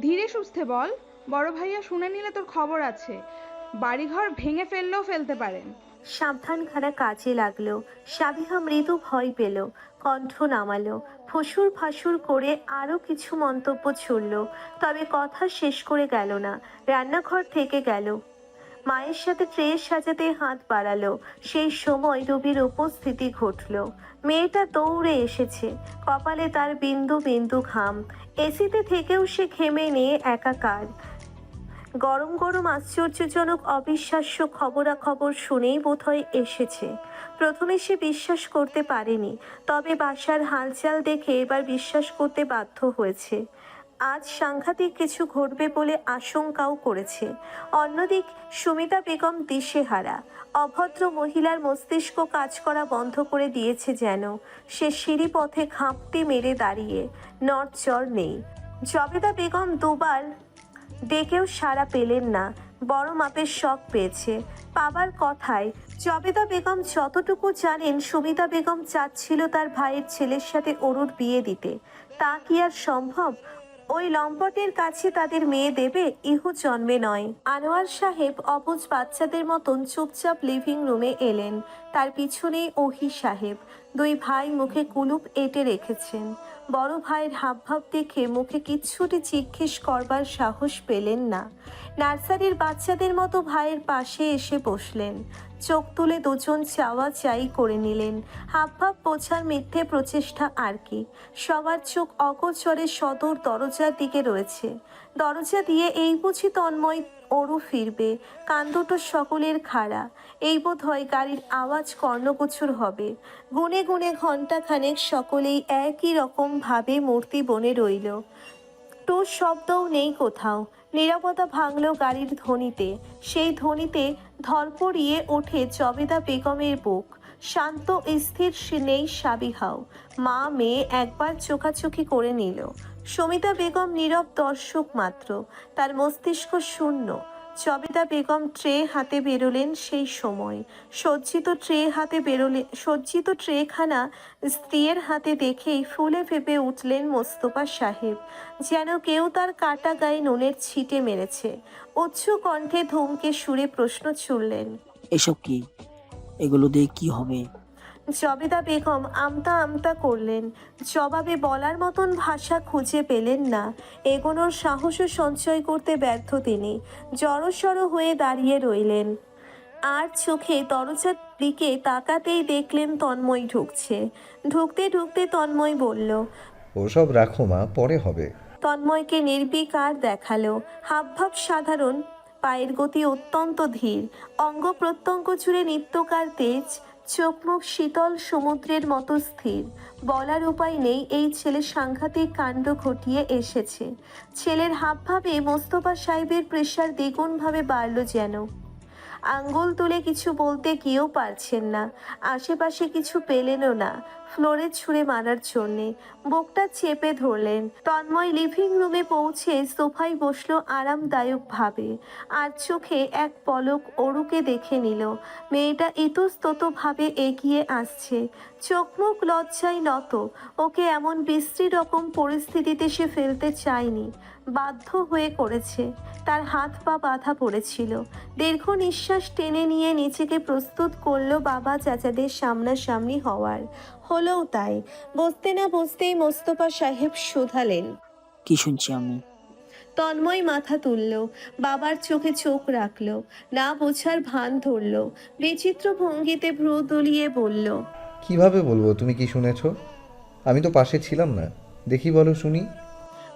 ধীরে সুস্থে বল। বড় ভাইয়া শুনে নিলে তোর খবর আছে। বাড়িঘর ভেঙে ফেললেও ফেলতে পারেন। সাবধানখানা কাজে লাগল। সাবিহা মৃদু ভয় পেল, কণ্ঠ নামালো, ফসুর ফাসুর করে আরও কিছু মন্তব্য ছুড়ল। তবে কথা শেষ করে গেল না। রান্নাঘর থেকে গেল। মায়ের সাথে ট্রে সাজাতে হাত বাড়ালো। সেই সময় রবির উপস্থিতি ঘটল। মেয়েটা দৌড়ে এসেছে। কপালে তার বিন্দু বিন্দু ঘাম। এসিতে থেকেও সে ঘেমে নিয়ে একাকার। গরম গরম আশ্চর্যজনক অবিশ্বাস্য খবরাখবর শুনেই বোধহয় এসেছে। প্রথমে সে বিশ্বাস করতে পারেনি, তবে বাসার হালচাল দেখে এবার বিশ্বাস করতে বাধ্য হয়েছে। আজ সাংঘাতিক কিছু ঘটবে বলে আশঙ্কাও করেছে। অন্যদিক, সুমিতা বেগম দিশেহারা, অভদ্র মহিলার মস্তিষ্ক কাজ করা বন্ধ করে দিয়েছে যেন। সে সিঁড়ি পথে ঘাপটি মেরে দাঁড়িয়ে নড়চড় নেই। জবেদা বেগম দুবার ডেকেও সাড়া পেলেন না, বড় মাপের শখ পেয়েছে। পাবার কথায়, জবেদা বেগম যতটুকু জানেন, সুমিতা বেগম চাচ্ছিল তার ভাইয়ের ছেলের সাথে অরুর বিয়ে দিতে। তা কি আর সম্ভব? ওই লম্পটের কাছে তাদের মেয়ে দেবে ইহু জন্মে নয়। আনোয়ার সাহেব অপুজ বাচ্চাদের মতন চুপচাপ লিভিং রুমে এলেন। তার পিছনে ওহি সাহেব। দুই ভাই মুখে কুলুপ এঁটে রেখেছেন। বড় ভাইয়ের হাবভাব দেখে মুখে কিচ্ছুটি জিজ্ঞেস করবার সাহস পেলেন না। নার্সারির বাচ্চাদের মতো ভাইয়ের পাশে এসে বসলেন। চোখ তুলে দুজন চাওয়া চাই করে নিলেন। হাবভাব বোঝার মিথ্যে প্রচেষ্টা আর কি। সবার চোখ অগোচরে সদর দরজার দিকে রয়েছে। দরজা দিয়ে এই বুঝি তন্ময় ওরু ফিরবে। কান সকলের খাড়া। এই বোধ হয় গাড়ির আওয়াজ কর্ণগোচর হবে। গুনে গুনে ঘণ্টা খানেক সকলেই একই রকম ভাবে মূর্তি বনে রইল। টুর শব্দও নেই কোথাও। নিরাপদা ভাঙল গাড়ির ধ্বনিতে। সেই ধ্বনিতে ধরপড়িয়ে ওঠে জবেদা বেগমের বুক। শান্ত স্থির নেই সাবিহাও। মা মেয়ে একবার চোখাচোখি করে নিল। সমিতা বেগম নীরব দর্শক মাত্র। তার মস্তিষ্ক শূন্য। জবেদা বেগম ট্রে হাতে বেরোলেন সেই সময়। সজ্জিত ট্রে হাতে বেরোলে, সজ্জিত ট্রেখানা স্ত্রীর হাতে দেখেই ফুলে ফেপে উঠলেন মোস্তফা সাহেব। যেন কেউ তার কাটা গায়ে নুনের ছিটে মেরেছে। উচ্চ কণ্ঠে ধুমকে সুরে প্রশ্ন ছুড়লেন, এসব কি? এগুলো দিয়ে কি হবে? জবেদা বেগম আমতা আমতা করলেন। জবাবে বলার মতন ভাষা খুঁজে পেলেন না। এগোনোর সাহসও সঞ্চয় করতে ব্যর্থ তিনি। জড়সড় হয়ে দাঁড়িয়ে রইলেন। আর চোখে দরজার দিকে তাকাতেই দেখলেন তন্ময় ঢুকছে। ঢুকতে ঢুকতে তন্ময় বলল ওসব রাখো মা পরে হবে। তন্ময়কে নির্বিকার দেখাল। হাবভাব সাধারণ পায়ের গতি অত্যন্ত ধীর অঙ্গ প্রত্যঙ্গ জুড়ে নিত্যকার তেজ চোখ মুখ শীতল সমুদ্রের মতো স্থির। বলার উপায় নেই, এই ছেলে সাংঘাতিক কাণ্ড ঘটিয়ে এসেছে। ছেলের হাবভাবে মোস্তফা সাহেবের প্রেশার দ্বিগুণভাবে বাড়ল যেন। আঙ্গুল তুলে কিছু বলতে গিয়েও পারছেন না। আশেপাশে কিছু পেলেনও না। ফ্লোরে ছুঁড়ে মারার জন্যে। বুকটা চেপে ধরলেন। তন্ময় লিভিং রুমে পৌঁছে সোফায় বসল আরামদায়ক ভাবে আর চোখে এক পলক অরুকে দেখে নিল। মেয়েটা ইতস্তত ভাবে এগিয়ে আসছে। চোখ মুখ লজ্জায় নত। ওকে এমন বিশ্রী রকম পরিস্থিতিতে সে ফেলতে চায়নি। বাধ্য হয়ে করেছে। তার হাত পা বাঁধা পড়েছিল। দীর্ঘ নিঃশ্বাস টেনে নিয়ে নিজেকে প্রস্তুত করল বাবা চাচাদের সামনাসামনি হওয়ার। হলেও তাই। বসতে না বসতেই মোস্তফা সাহেব শুধালেন। কি শুনছি আমি? তন্ময় মাথা তুলল। বাবার চোখে চোখ রাখল। না বোঝার ভান ধরল। বিচিত্র ভঙ্গিতে ভ্রু দলিয়ে বলল কীভাবে বলব? তুমি কি শুনেছো? আমি তো পাশে ছিলাম না। দেখি বলো শুনি।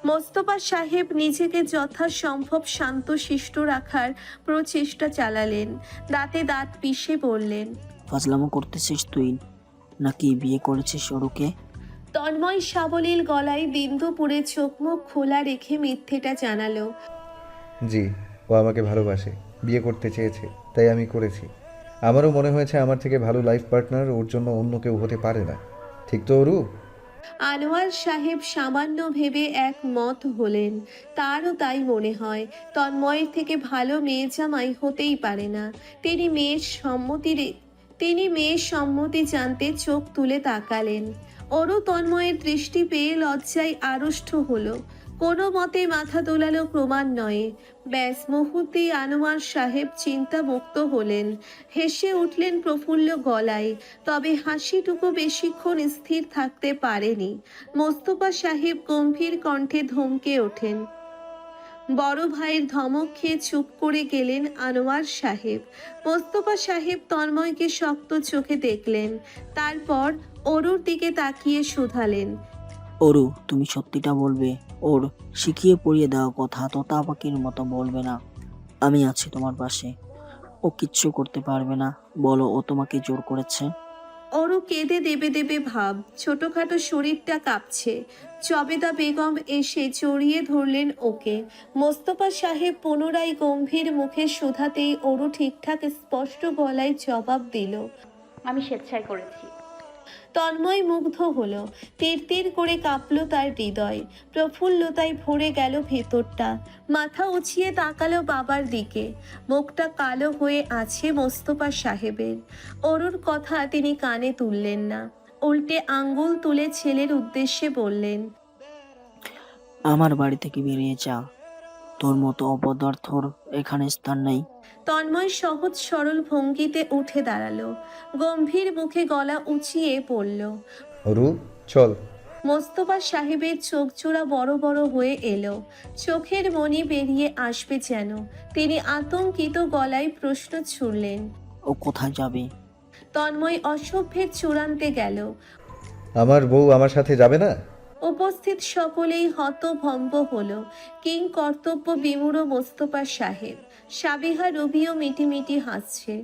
মোস্তফা সাহেব নিজেকে যথাসম্ভব শান্ত শিষ্ট রাখার প্রচেষ্টা চালালেন। দাঁতে দাঁত পিষে বললেন ফাজলামো করতেছিস তুই? নাকি বিয়ে করেছিস ওরুকে? তন্ময় সাবলীল গলায় বিন্দু পুড়ে চোখ মুখ খোলা রেখে মিথ্যেটা জানালো। জি ও আমাকে ভালোবাসে বিয়ে করতে চেয়েছে তাই আমি করেছি। আমারও মনে হয়েছে আমার থেকে ভালো লাইফ পার্টনার ওর জন্য অন্য কেউ হতে পারে না। ঠিক তো অরূপ? আনোয়ার সাহেব সামান্য ভেবে এক মত হলেন। তারও তাই মনে হয়, তন্ময়ের থেকে ভালো মেয়ে জামাই হতেই পারে না। তিনি মেয়ের সম্মতি তিনি মেয়ের সম্মতি জানতে চোখ তুলে তাকালেন। ওরও তন্ময়ের দৃষ্টি পেয়ে লজ্জায় আড়ষ্ট হলো। কোনো মতে মাথা দোলালো ক্রমান্বয়ে ব্যাস, মুহূর্তেই আনোয়ার সাহেব চিন্তা মুক্ত হলেন। হেসে উঠলেন প্রফুল্ল গলায়, তবে হাসিটুকু বেশিক্ষণ স্থির থাকতে পারেনি। মোস্তফা সাহেব গম্ভীর কণ্ঠে ধমকে ওঠেন। বড় ভাইয়ের ধমক খেয়ে চুপ করে গেলেন আনোয়ার সাহেব। মোস্তফা সাহেব তন্ময়কে শক্ত চোখে দেখলেন, তারপর অরুর দিকে তাকিয়ে শুধালেন। ওরু তুমি সত্যিটা বলবে। ওর শিখিয়ে পড়িয়ে দেওয়া কথা তোতা পাখির মতো বলবে না। আমি আছি তোমার পাশে। ও কিচ্ছু করতে পারবে না। বলো ও তোমাকে জোর করেছে? অরু কেঁদে দেবে দেবে ভাব। ছোটখাটো শরীরটা কাঁপছে। চবেদা বেগম এসে জড়িয়ে ধরলেন ওকে। মোস্তফা সাহেব পুনরায় গম্ভীর মুখে শুধাতেই অরু ঠিকঠাক স্পষ্ট গলায় জবাব দিল আমি স্বেচ্ছায় করেছি। তন্ময় মুগ্ধ হলো। তীর তীর করে কাঁপল তার হৃদয়। প্রফুল্লতায় ভরে গেল ভেতরটা। মাথা উঁচিয়ে তাকালো বাবার দিকে। মুখটা কালো হয়ে আছে মোস্তফা সাহেবের। অরুর কথা তিনি কানে তুললেন না। উল্টে আঙ্গুল তুলে ছেলের উদ্দেশ্যে বললেন, আমার বাড়ি থেকে বেরিয়ে যা। তোর মতো অপদার্থর এখানে স্থান নেই। তন্ময় সহজ সরল ভঙ্গিতে উঠে দাঁড়াল। গম্ভীর মুখে গলা উঁচিয়ে পড়ল চল। মোস্তফা সাহেবের চোখ জোড়া বড় বড় হয়ে এলো। চোখের মনি বেরিয়ে আসবে যেন। তিনি আতঙ্কিত গলায় প্রশ্ন ছুড়লেন ও কোথায় যাবে? তন্ময় অসভ্যের চূড়ান্তে গেল। আমার বউ আমার সাথে যাবে না? উপস্থিত সকলেই হতভম্ব হল। কিং কর্তব্য বিমূঢ় মোস্তফা সাহেব। সাবিহা রবিও মিটিমিটি হাসছে।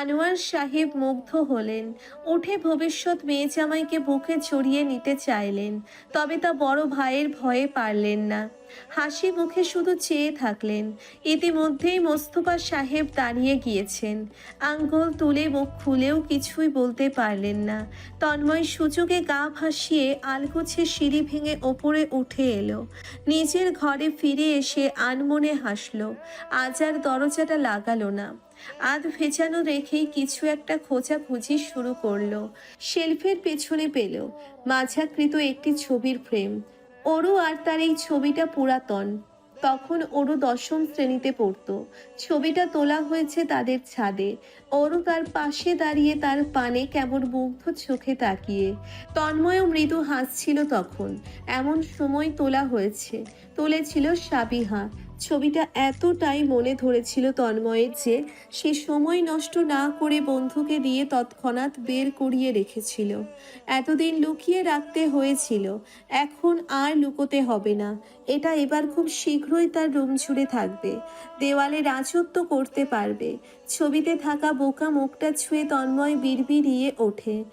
আনোয়ার সাহেব মুগ্ধ হলেন। উঠে ভবিষ্যৎ মেয়ে জামাইকে বুকে জড়িয়ে নিতে চাইলেন। তবে তা বড় ভাইয়ের ভয়ে পারলেন না। হাসি মুখে শুধু চেয়ে থাকলেন। ইতিমধ্যেই মোস্তফা সাহেব দাঁড়িয়ে গিয়েছেন। আঙ্গুল তুলে মুখ খুলেও কিছুই বলতে পারলেন না। তন্ময় সুযোগে গা ভাসিয়ে আলগুছে সিঁড়ি ভেঙে ওপরে উঠে এলো। নিজের ঘরে ফিরে এসে আনমনে হাসলো। আজ আর দরজাটা লাগালো না। আধ ভেজানো রেখেই কিছু একটা খোঁজাখুঁজি শুরু করল। শেলফের পেছনে পেল। মাঝাকৃত একটি ছবির ফ্রেম। ওরু আর তার এই ছবিটা পুরাতন। তখন ওরু দশম শ্রেণীতে পড়তো। ছবিটা তোলা হয়েছে তাদের ছাদে। ওরু তার পাশে দাঁড়িয়ে তার পানে কেমন মুগ্ধ চোখে তাকিয়ে। তন্ময় মৃদু হাসছিল তখন। এমন সময় তোলা হয়েছে। তুলেছিল সাবিহা। ছবিটা এতটাই মনে ধরেছিল তন্ময়ের যে সে সময় নষ্ট না করে বন্ধুকে দিয়ে তৎক্ষণাৎ বের করিয়ে রেখেছিল। এতদিন লুকিয়ে রাখতে হয়েছিল। এখন আর লুকোতে হবে না। এটা এবার খুব শীঘ্রই তার রুম জুড়ে থাকবে। দেওয়ালে রাজত্ব করতে পারবে। ছবিতে থাকা বোকা মুখটা ছুঁয়ে তন্ময় বিড়বিড়িয়ে ওঠে।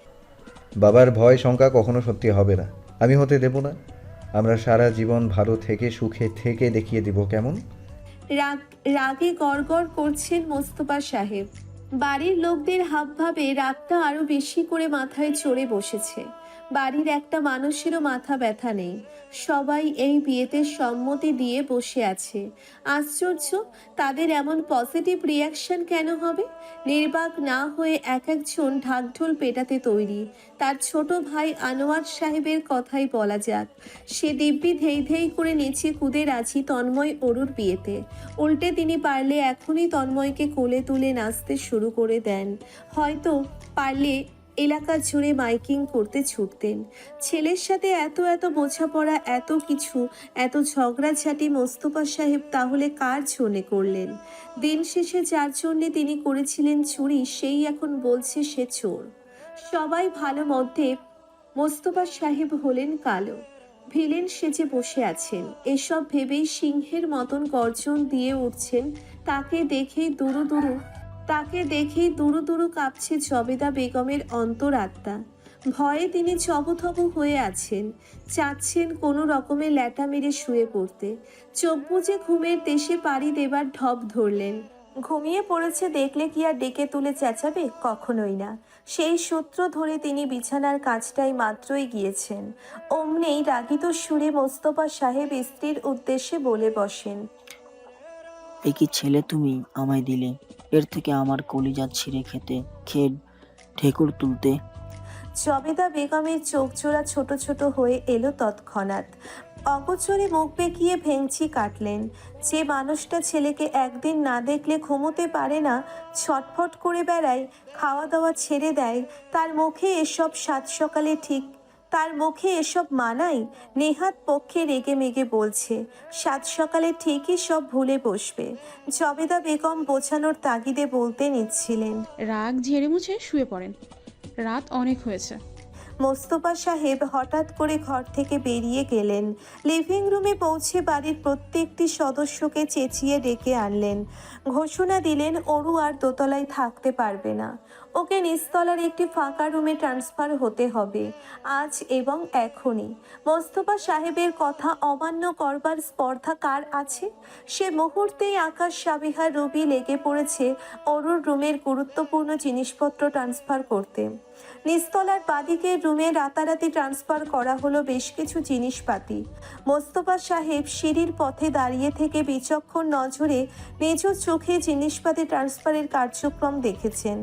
বাবার ভয় শঙ্কা কখনো সত্যি হবে না। আমি হতে দেব না। আমরা সারা জীবন ভালো থেকে, সুখে থেকে দেখিয়ে দিব, কেমন? রাগ, রাগে গড়গড় করছেন মোস্তফা সাহেব। বাড়ির লোকদের হাবভাবে রাগটা আরও বেশি করে মাথায় চড়ে বসেছে। বাড়ির একটা মানুষেরও মাথা ব্যথা নেই। সবাই এই বিয়েতে সম্মতি দিয়ে বসে আছে। আশ্চর্য, তাদের এমন পজিটিভ রিয়াকশন কেন হবে? নির্বাক না হয়ে এক একজন ঢাকঢোল পেটাতে তৈরি। তার ছোট ভাই আনোয়ার সাহেবের কথাই বলা যাক। সে দিব্যি ধেই ধেই করে নিচে কুদে রাজি তন্ময় অরুর বিয়েতে। উল্টে তিনি পারলে এখনই তন্ময়কে কোলে তুলে নাচতে শুরু করে দেন। হয়তো পারলে এলাকা জুড়ে মাইকিং করতে ছুটতেন। ছেলের সাথে এত এত বোঝাপড়া, এত কিছু, এত ঝগড়াঝাটি মোস্তফা সাহেব তাহলে কার জন্যে করলেন? দিন শেষে যার জন্যে তিনি করেছিলেন চুরি, সেই এখন বলছে সে চোর। সবাই ভালো মধ্যে মোস্তফা সাহেব হলেন কালো। ভিলেন সেজে বসে আছেন। এসব ভেবেই সিংহের মতন গর্জন দিয়ে উঠছেন। তাকে দেখেই দুরু দুরু তাকে দেখেই দুরু দুরু কাঁপছে জবেদা বেগমের অন্তরাত্মা। ভয়ে তিনি চবথব হয়ে আছেন, চাচ্ছেন কোনো রকমে ল্যাটা মেরে শুয়ে পড়তে। চোখ বুজে ঘুমের দেশে পাড়ি দেবার ঢপ ধরলেন। ঘুমিয়ে পড়েছে দেখলে কি আর ডেকে তুলে চেঁচাবে? কখনোই না। সেই সূত্র ধরে তিনি বিছানার কাজটাই মাত্রই গিয়েছেন। অমনেই রাগিত সুরে মোস্তফা সাহেব স্ত্রীর উদ্দেশ্যে বলে বসেন এ কি ছেলে তুমি আমায় দিলে। এর থেকে আমার কলিজা ছিঁড়ে খেতে খেয়ে ঠেকুর তুলতে। জবেদা বেগমের চোখ জোড়া ছোট ছোট হয়ে এলো তৎক্ষণাৎ। অগোচরে মুখ বেঁকিয়ে ভেংচি কাটলেন। যে মানুষটা ছেলেকে একদিন না দেখলে ঘুমোতে পারে না, ছটফট করে বেড়ায়, খাওয়া দাওয়া ছেড়ে দেয়, তার মুখে এসব সাত সকালে ঠিক তার মুখে এসব মানাই নেহাত পক্ষে রেগে মেগে বলছে সাত সকালে ঠিকই সব ভুলে বসবে। জবেদা বেগম বোঝানোর তাগিদে বলতে নিচ্ছিলেন। রাগ ঝেড়ে মুছে শুয়ে পড়েন। রাত অনেক হয়েছে। মোস্তফা সাহেব হঠাৎ করে ঘর থেকে বেরিয়ে গেলেন। লিভিং রুমে পৌঁছে বাড়ির প্রত্যেকটি সদস্যকে চেঁচিয়ে ডেকে আনলেন। ঘোষণা দিলেন অরু আর দোতলায় থাকতে পারবে না। ওকে নিচতলার একটি ফাঁকা রুমে ট্রান্সফার হতে হবে, আজ এবং এখনই। মোস্তফা সাহেবের কথা অমান্য করবার স্পর্ধা কার আছে? সে মুহূর্তেই আকাশ সাবিহার রবি লেগে পড়েছে অরুর রুমের গুরুত্বপূর্ণ জিনিসপত্র ট্রান্সফার করতে। নিস্তলার বাদিকের রুমে রাতারাতি ট্রান্সফার করা হলো বেশ কিছু জিনিসপাতি। মোস্তফা সাহেব সিঁড়ির পথে দাঁড়িয়ে থেকে বিচক্ষণ নজরে নিজ চোখে জিনিসপাতি ট্রান্সফারের কার্যক্রম দেখেছেন।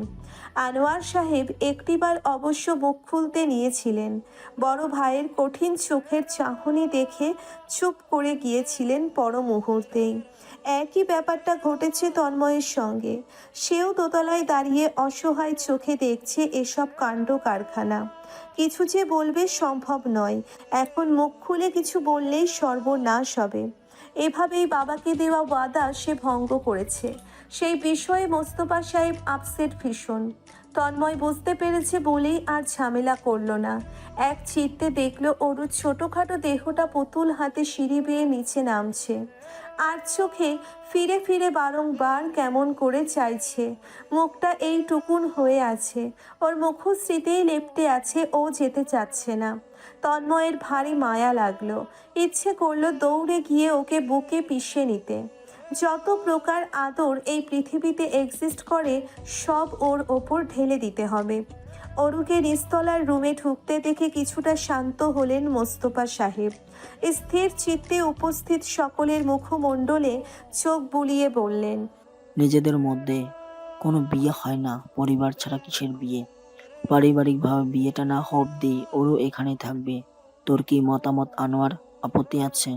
আনোয়ার সাহেব একটিবার অবশ্য মুখ খুলতে নিয়েছিলেন। বড় ভাইয়ের কঠিন চোখের চাহনি দেখে চুপ করে গিয়েছিলেন পর মুহূর্তেই একই ব্যাপারটা ঘটেছে তন্ময়ের সঙ্গে। সেও দোতলায় দাঁড়িয়ে অসহায় চোখে দেখছে এসব কাণ্ড কারখানা। কিছু যে বলবে সম্ভব নয়। এখন মুখ খুলে কিছু বললেই সর্বনাশ হবে। এভাবেই বাবাকে দেওয়া ওয়াদা সে ভঙ্গ করেছে। সেই বিষয়ে মোস্তফা সাহেব আপসেট ভীষণ। তন্ময় বুঝতে পেরেছে বলেই আর ঝামেলা করল না। এক চিত্তে দেখল ওরু ছোটোখাটো দেহটা পুতুল হাতে সিঁড়ি বেয়ে নিচে নামছে। আর চোখে ফিরে ফিরে বারংবার কেমন করে চাইছে। মুখটা এই টুকুন হয়ে আছে। ওর মুখশ্রীতেই লেপটে আছে, ও যেতে চাচ্ছে না। তন্ময়ের ভারী মায়া লাগল। ইচ্ছে করল দৌড়ে গিয়ে ওকে বুকে পিষে নিতে। যত প্রকার আদর এই পৃথিবীতে এক্সিস্ট করে, সব ওর ওপর ঢেলে দিতে হবে। অরুকে নিস্তলার রুমে ঢুকতে দেখে কিছুটা শান্ত হলেন মোস্তফা সাহেব। স্থির চিত্তে উপস্থিত সকলের মুখমণ্ডলে চোখ বুলিয়ে বললেন, নিজেদের মধ্যে কোনো বিয়ে হয় না, পরিবার ছাড়া কিসের বিয়ে? পারিবারিকভাবে বিয়েটা না হব দি ওরও এখানে থাকবে। তোর কি মতামত আনোয়ার আপত্তি আছে?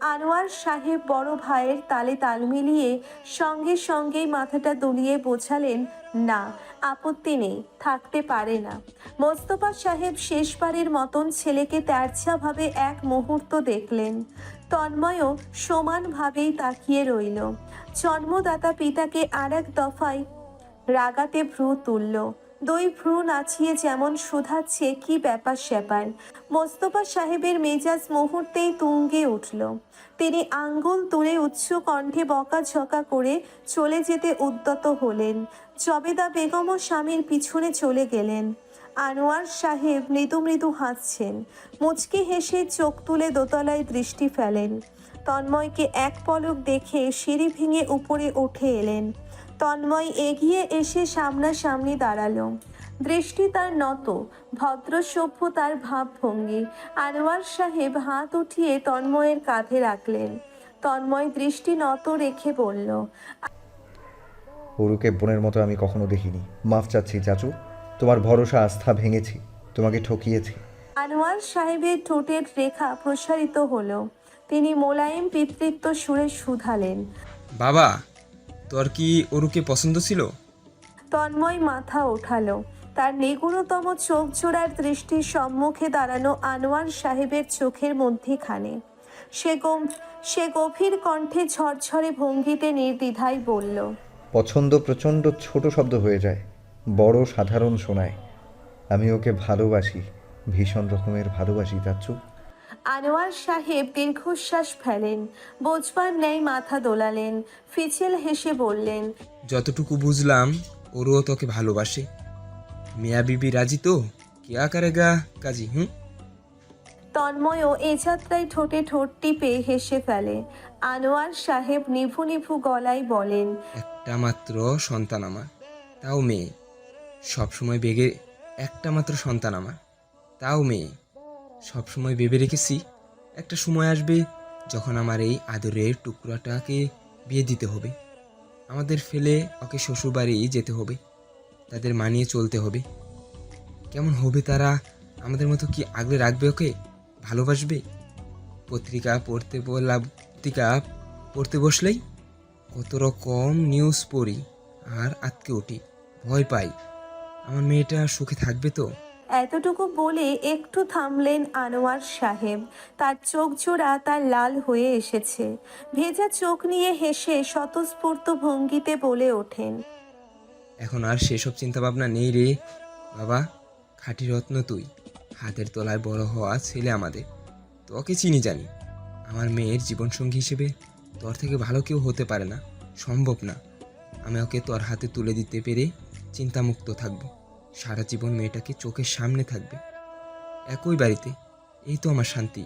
আনোয়ার সাহেব বড় ভাইয়ের তালে তাল মিলিয়ে সঙ্গে সঙ্গেই মাথাটা দুলিয়ে বোঝালেন, না, আপত্তি নেই, থাকতে পারে না। মোস্তফা সাহেব শেষবারের মতন ছেলেকে তেরছাভাবে এক মুহূর্ত দেখলেন। তন্ময়ও সমানভাবেই তাকিয়ে রইল। জন্মদাতা পিতাকে আর এক দফায় রাগাতে ভ্রু তুলল। দুই ভ্রু নাচিয়ে যেমন শুধাচ্ছে, কি ব্যাপার স্যাপার? মোস্তফা সাহেবের মেজাজ মুহূর্তেই তুঙ্গে উঠল। তিনি আঙ্গুল তুলে উচ্চ কণ্ঠে বকাঝকা করে চলে যেতে উদ্যত হলেন। জবেদা বেগম ও স্বামীর পিছনে চলে গেলেন। আনোয়ার সাহেব মৃদু মৃদু হাসছেন। মুচকি হেসে চোখ তুলে দোতলায় দৃষ্টি ফেলেন। তন্ময়কে এক পলক দেখে সিঁড়ি ভেঙে উপরে উঠে এলেন। তন্ময় এগিয়ে এসে সামনাসামনি দাঁড়াল। দৃষ্টি তার নত ভদ্র সভ্য তার ভাবভঙ্গি। আনোয়ার সাহেব হাত উঠিয়ে তন্ময়ের কাঁধে রাখলেন। তন্ময় দৃষ্টি নত রেখে বলল অরুকে বোনের মতো আমি কখনো দেখিনি। মাফ চাচ্ছি চাচু। তোমার ভরসা আস্থা ভেঙেছি। তোমাকে ঠকিয়েছি। আনোয়ার সাহেবের ঠোঁটের রেখা প্রসারিত হলো। তিনি মোলায়েম পিতৃত্ব সুরে শুধালেন বাবা তোর কি অরুকে পছন্দ ছিল? তন্ময় মাথা ওঠালো। তার নিগুড়তম চোখ জোড়ার দৃষ্টির সম্মুখে দাঁড়ানো আনোয়ার সাহেবের চোখের মধ্যেখানে। সে গম সে গভীর কণ্ঠে ঝরঝরে ভঙ্গিতে নির্দ্বিধায় বলল পছন্দ প্রচণ্ড ছোট শব্দ হয়ে যায় বড় সাধারণ শোনায়। আমি ওকে ভালোবাসি ভীষণ রকমের ভালোবাসি চাচু আনোয়ার সাহেব দীর্ঘশ্বাস ফেলেন বোঝবার ন্যায় মাথা দোলালেন ফিচেল হেসে বললেন যতটুকু বুঝলাম ওরও তোকে ভালোবাসে। মিয়া বিবি রাজি তো? কেয়া করেগা কাজী হুম? তন্ময়ও এ যাত্রায় ঠোঁটে ঠোঁট টিপে হেসে ফেলে। আনোয়ার সাহেব নিভু নিভু গলায় বলেন একটা মাত্র সন্তান আমার তাও মেয়ে। সবসময় বেগে একটা মাত্র সন্তান আমার তাও মেয়ে। সবসময় ভেবে রেখেছি, একটা সময় আসবে যখন আমার এই আদরের টুকরাটাকে বিয়ে দিতে হবে। আমাদের ফেলে ওকে শ্বশুরবাড়ি যেতে হবে, তাদের মানিয়ে চলতে হবে। কেমন হবে তারা আমাদের মতো কি আগলে রাখবে ওকে? ভালোবাসবে? পত্রিকা পড়তে বললাম পত্রিকা পড়তে বসলেই কত রকম নিউজ পড়ি আর আটকে উঠি, ভয় পাই। আমার মেয়েটা সুখে থাকবে তো? এতটুকু বলে একটু থামলেন আনোয়ার সাহেব। তার চোখ জোড়া তার লাল হয়ে এসেছে। ভেজা চোখ নিয়ে হেসে স্বতঃস্ফূর্ত ভঙ্গিতে বলে ওঠেন, এখন আর সেসব চিন্তা ভাবনা নেই রে। বাবা খাঁটি রত্ন তুই। হাতের তলায় বড় হওয়া ছেলে আমাদের। তোকে চিনি জানি। আমার মেয়ের জীবনসঙ্গী হিসেবে তোর থেকে ভালো কেউ হতে পারে না। সম্ভব না। আমি ওকে তোর হাতে তুলে দিতে পেরে চিন্তামুক্ত থাকব। সারা জীবন মেয়েটাকে চোখের সামনে থাকবে। একই বাড়িতে এই তো আমার শান্তি।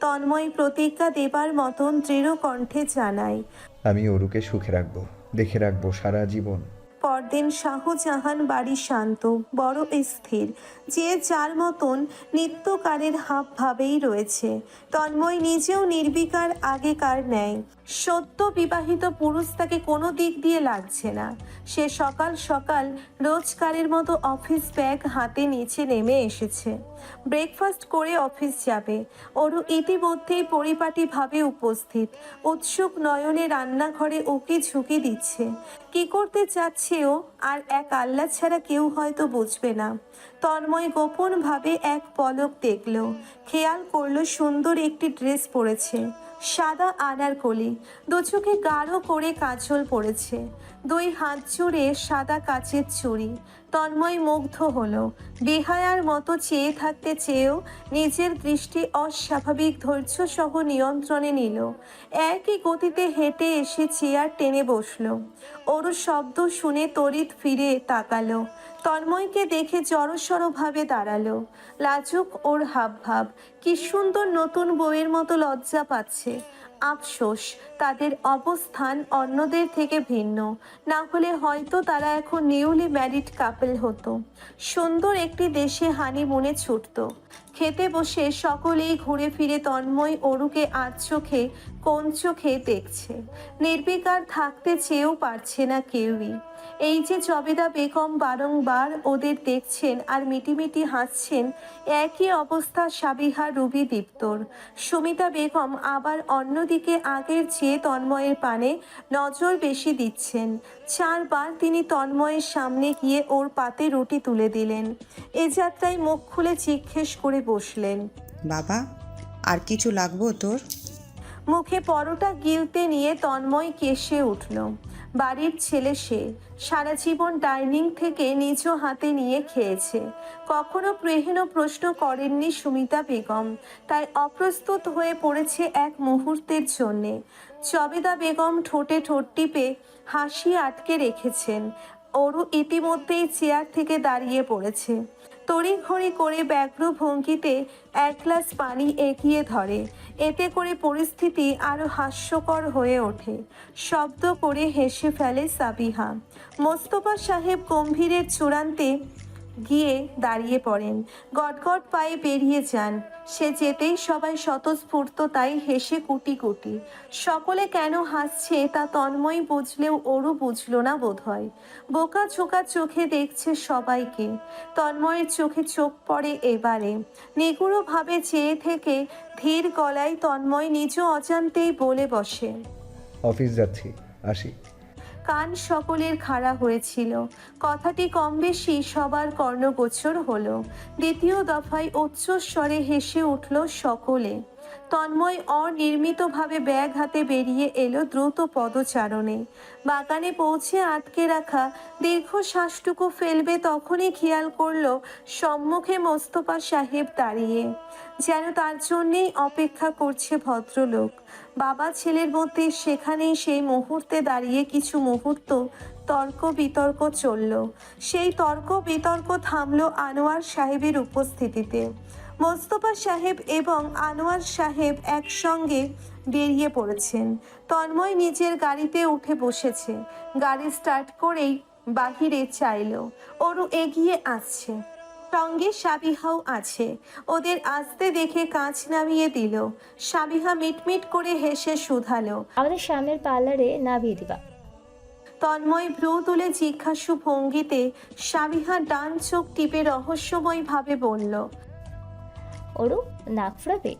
তন্ময় প্রতিজ্ঞা দেবার মতন দৃঢ় কণ্ঠে জানাই আমি অরুকে সুখে রাখব দেখে রাখব সারা জীবন। পরদিন শাহজাহান বাড়ি শান্ত, বড় স্থির। যে যার মতন নিত্যকারের হাব ভাবেই রয়েছে, তন্ময় নিজেও নির্বিকার আগেকার ন্যায়। সত্য বিবাহিত পুরুষ তাকে কোনো দিক দিয়ে লাগছে না। সে সকাল সকাল রোজকারের মতো অফিস ব্যাগ হাতে নিচে নেমে এসেছে। ব্রেকফাস্ট করে অফিস যাবে। ওরু ইতিমধ্যেই পরিপাটিভাবে উপস্থিত। উৎসুক নয়নে রান্নাঘরে ওকে ঝুঁকি দিচ্ছে। কি করতে চাচ্ছে ও আর এক আল্লাহ ছাড়া কেউ হয়তো বুঝবে না। তন্ময় গোপনভাবে এক পলক দেখল। খেয়াল করল সুন্দর একটি ড্রেস পরেছে। সাদা আনারকলি। দু চোখে গাঢ় করে কাজল পড়েছে দুই হাত জুড়ে সাদা কাচের চুড়ি তন্ময় মুগ্ধ হলো। বেহায়ার মতো চেয়ে থাকতে চেয়েও নিজের দৃষ্টি অস্বাভাবিক ধৈর্য সহ নিয়ন্ত্রণে নিল। একই গতিতে হেঁটে এসে চেয়ার টেনে বসল। ওর শব্দ শুনে তড়িৎ ফিরে তাকালো। তন্ময়কে দেখে জড়সড়ভাবে দাঁড়াল। লাজুক ওর হাব ভাব কি সুন্দর নতুন বইয়ের মতো লজ্জা পাচ্ছে। আফসোস, তাদের অবস্থান অন্যদের থেকে ভিন্ন। না হলে হয়তো তারা এখন নিউলি ম্যারিড কাপেল হতো। সুন্দর একটি দেশে হানি হানিমুনে ছুটত। খেতে বসে সকলেই ঘুরে ফিরে তন্ময় অরুকে আর চোখে, কোন চোখে দেখছে? নির্বিকার থাকতে চেয়েও পারছে না কেউই। এই যে জবেদা বেগম বারংবার ওদের দেখছেন আর মিটিমিটি হাসছেন, একই অবস্থা সাবিহা রুবি দীপ্তর। সুমিতা বেগম আবার অন্যদিকে আগের চেয়ে তন্ময়ের পানে নজর বেশি দিচ্ছেন। চারবার তিনি তন্ময়ের সামনে গিয়ে ওর পাতে রুটি তুলে দিলেন। এ যাত্রায় মুখ খুলে জিজ্ঞেস করে বসলেন। বাবা আর কিছু লাগবো তোর? মুখে পরোটা গিলতে নিয়ে তন্ময় কেশে উঠল। বাড়ির ছেলে সে সারা জীবন ডাইনিং থেকে নিজ হাতে নিয়ে খেয়েছে। কখনো প্রহীন প্রশ্ন করেননি সুমিতা বেগম। তাই অপ্রস্তুত হয়ে পড়েছে এক মুহূর্তের জন্যে। চবেদা বেগম ঠোঁটে ঠোঁট টিপে হাসি আটকে রেখেছেন। অরু ইতিমধ্যেই চেয়ার থেকে দাঁড়িয়ে পড়েছে। তড়িঘড়ি করে ব্যগ্র ভঙ্গিতে এক গ্লাস পানি এগিয়ে ধরে। এতে করে পরিস্থিতি আরও হাস্যকর হয়ে ওঠে। শব্দ করে হেসে ফেলে সাবিহা। মোস্তফা সাহেব গম্ভীরের চূড়ান্তে গিয়ে দাঁড়িয়ে পড়েন। গটগট পায়ে বেরিয়ে যান। সে যেতেই সবাই স্বতঃস্ফূর্ত, তাই হেসে কুটি কুটি। সকলে কেন হাসছে তা তন্ময় বুঝলেও ওরও বুঝলো না বোধহয়। বোকা চোকা চোখে দেখছে সবাইকে। তন্ময়ের চোখে চোখ পড়ে এবারে। নিগুড়ভাবে চেয়ে থেকে ধীর গলায় তন্ময় নিজ অজান্তেই বলে বসে। অফিস যাচ্ছি, আসি। কান সকলের খাড়া হয়েছিল। কথাটি কম বেশি সবার কর্ণগোচর হলো। দ্বিতীয় দফায় উচ্চস্বরে হেসে উঠল সকলে। তন্ময় অনির্মিতভাবে ব্যাগ হাতে বেরিয়ে এলো দ্রুত পদচারণে। বাগানে পৌঁছে আটকে রাখা দীর্ঘশ্বাসটুকু ফেলবে তখনই খেয়াল করল সম্মুখে মোস্তফা সাহেব দাঁড়িয়ে। যেন তার জন্যেই অপেক্ষা করছে ভদ্রলোক। বাবা ছেলের মধ্যে সেখানেই সেই মুহূর্তে দাঁড়িয়ে কিছু মুহূর্ত তর্ক বিতর্ক চলল। সেই তর্ক বিতর্ক থামলো আনোয়ার সাহেবের উপস্থিতিতে। মোস্তফা সাহেব এবং আনোয়ার সাহেব একসঙ্গে বেরিয়ে পড়েছেন। তন্ময় নিজের গাড়িতে উঠে বসেছে। গাড়ি স্টার্ট করেই বাহিরে চাইল। ওরু এগিয়ে আসছে। সঙ্গে সাবিহাও আছে। ওদের আসতে দেখে কাঁচ নামিয়ে দিল। সাবিহা মিটমিট করে হেসে শুধালো। আমাদের সামনের পার্লারে নামিয়ে দিবা। তন্ময় ভ্রু তুলে জিজ্ঞাসু ভঙ্গিতে সাবিহা ডান চোখ টিপে রহস্যময় ভাবে বলল ওরু নাক ফুরাবে?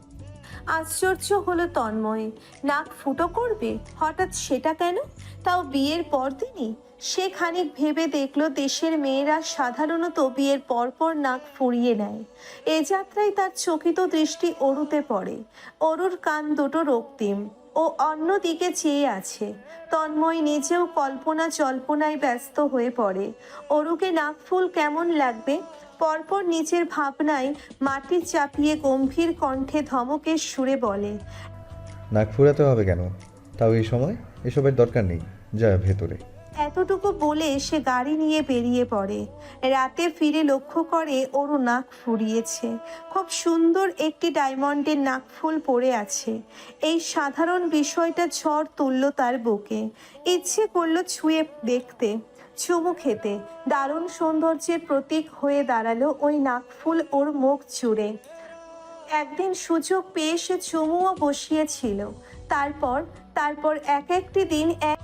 আশ্চর্য হলো তন্ময়। নাক ফুটো করবে? হঠাৎ সেটা কেন? তাও বিয়ের পরদিনই? সে খানিক ভেবে দেখল দেশের মেয়েরা সাধারণত বিয়ের পরপর নাক ফুরিয়ে নেয়। এ যাত্রায় তার চকিত দৃষ্টি অরুতে পড়ে। অরুর কান দুটো রক্তিম ও অন্যদিকে চেয়ে আছে। তন্ময় নিজেও কল্পনা জল্পনায় ব্যস্ত হয়ে পড়ে। অরুকে নাকফুল কেমন লাগবে? পরপর নিজের ভাবনায় মাটি চাপিয়ে গম্ভীর কণ্ঠে ধমকের সুরে বলে, নাক ফুরাতে হবে কেন? তাও এই সময়? এসবের দরকার নেই। যা ভেতরে। এতটুকু বলে সে গাড়ি নিয়ে বেরিয়ে পড়ে। রাতে ফিরে লক্ষ্য করে ওরও নাক ফুরিয়েছে। খুব সুন্দর একটি ডায়মন্ডের নাকফুল পড়ে আছে। এই সাধারণ বিষয়টা ঝড় তুলল তার বুকে। ইচ্ছে করল ছুঁয়ে দেখতে, চুমু খেতে। দারুণ সৌন্দর্যের প্রতীক হয়ে দাঁড়াল ওই নাকফুল ওর মুখ জুড়ে একদিন সুযোগ পেয়ে সে চুমুও বসিয়েছিল। তারপর তারপর এক একটি দিন এক